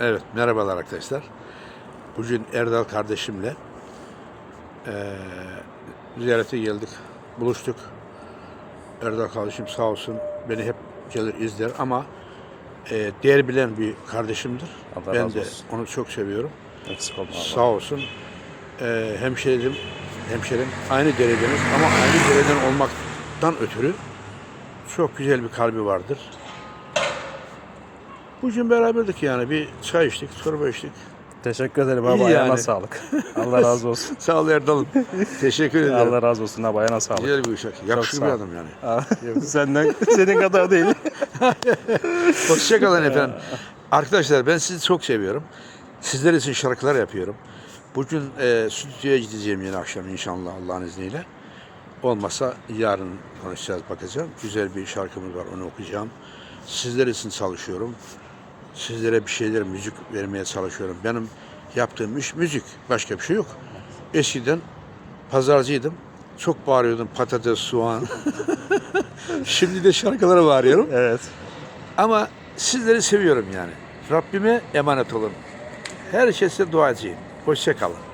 Evet, merhabalar arkadaşlar. Bugün Erdal kardeşimle eee ziyarete geldik, buluştuk. Erdal kardeşim sağ olsun beni hep gelir izler ama eee değer bilen bir kardeşimdir. Allah ben de olsun. onu çok seviyorum. Eksik olma Sağ olsun. Eee hemşerim, hemşerim aynı dereceniz ama aynı dereden olmaktan ötürü çok güzel bir kalbi vardır. Bugün beraberdik yani bir çay içtik, çorba içtik. Teşekkür ederim İyi abi. Ayağına yani. sağlık. Allah razı olsun. Sağ ol Erdal'ım. Teşekkür ederim. Allah razı olsun abi. Ayağına sağlık. Güzel bir uşak. Yakışıklı bir adam yani. Senden, senin kadar değil. Hoşçakalın efendim. Arkadaşlar ben sizi çok seviyorum. Sizler için şarkılar yapıyorum. Bugün e, stüdyoya gideceğim yine akşam inşallah Allah'ın izniyle. Olmasa yarın konuşacağız bakacağım. Güzel bir şarkımız var onu okuyacağım. Sizler için çalışıyorum. Sizlere bir şeyler müzik vermeye çalışıyorum. Benim yaptığım iş müzik. Başka bir şey yok. Eskiden pazarcıydım. Çok bağırıyordum patates, soğan. Şimdi de şarkılara bağırıyorum. Evet. Ama sizleri seviyorum yani. Rabbime emanet olun. Her şeyse duacıyım. Hoşça kalın.